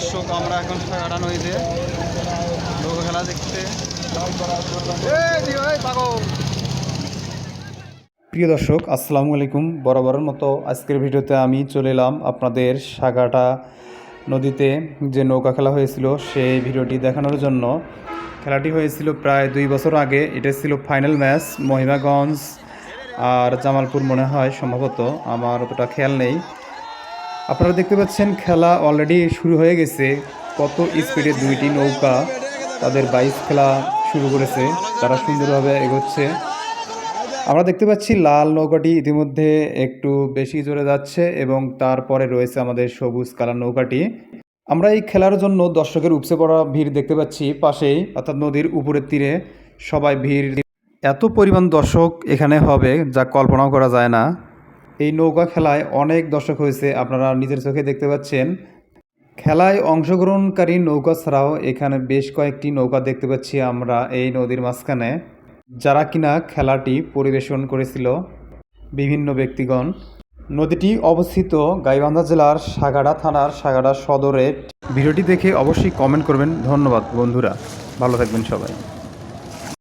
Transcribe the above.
দর্শক, আমরা এখন সাগাটা নদীতে নৌকা খেলা দেখতে। প্রিয় দর্শক, আসসালামু আলাইকুম। বরাবরের মতো আজকের ভিডিওতে আমি চলে এলাম আপনাদের সাগাটা নদীতে যে নৌকা খেলা হয়েছিল, সেই ভিডিওটি দেখানোর জন্য। খেলাটি হয়েছিল প্রায় দুই বছর আগে। এটা ছিল ফাইনাল ম্যাচ, মহিমাগঞ্জ আর জামালপুর মনে হয়, সম্ভবত। আমার অতটা খেয়াল নেই। আপনারা দেখতে পাচ্ছেন খেলা অলরেডি শুরু হয়ে গেছে। কত স্পিডে দুইটি নৌকা তাদের বাইক খেলা শুরু করেছে। তারা সুন্দরভাবে এগোচ্ছে। আমরা দেখতে পাচ্ছি লাল নৌকাটি ইতিমধ্যে একটু বেশি জোরে যাচ্ছে এবং তারপরে রয়েছে আমাদের সবুজ কালার নৌকাটি। আমরা এই খেলার জন্য দর্শকের উপচে পড়া ভিড় দেখতে পাচ্ছি। পাশেই অর্থাৎ নদীর উপরের তীরে সবাই ভিড়। এত পরিমাণ দর্শক এখানে হবে যা কল্পনাও করা যায় না। এই নৌকা খেলায় অনেক দর্শক হয়েছে। আপনারা নিজের চোখে দেখতে পাচ্ছেন। খেলায় অংশগ্রহণকারী নৌকা ছাড়াও এখানে বেশ কয়েকটি নৌকা দেখতে পাচ্ছি আমরা এই নদীর মাঝখানে। যারা কিনা খেলাটি পরিবেশন করেছিল বিভিন্ন ব্যক্তিগণ। নদীটি অবস্থিত গাইবান্ধা জেলার সাগাড়া থানার সাগাড়া সদরে ভিডিওটি দেখে অবশ্যই কমেন্ট করবেন। ধন্যবাদ বন্ধুরা। ভালো থাকবেন সবাই।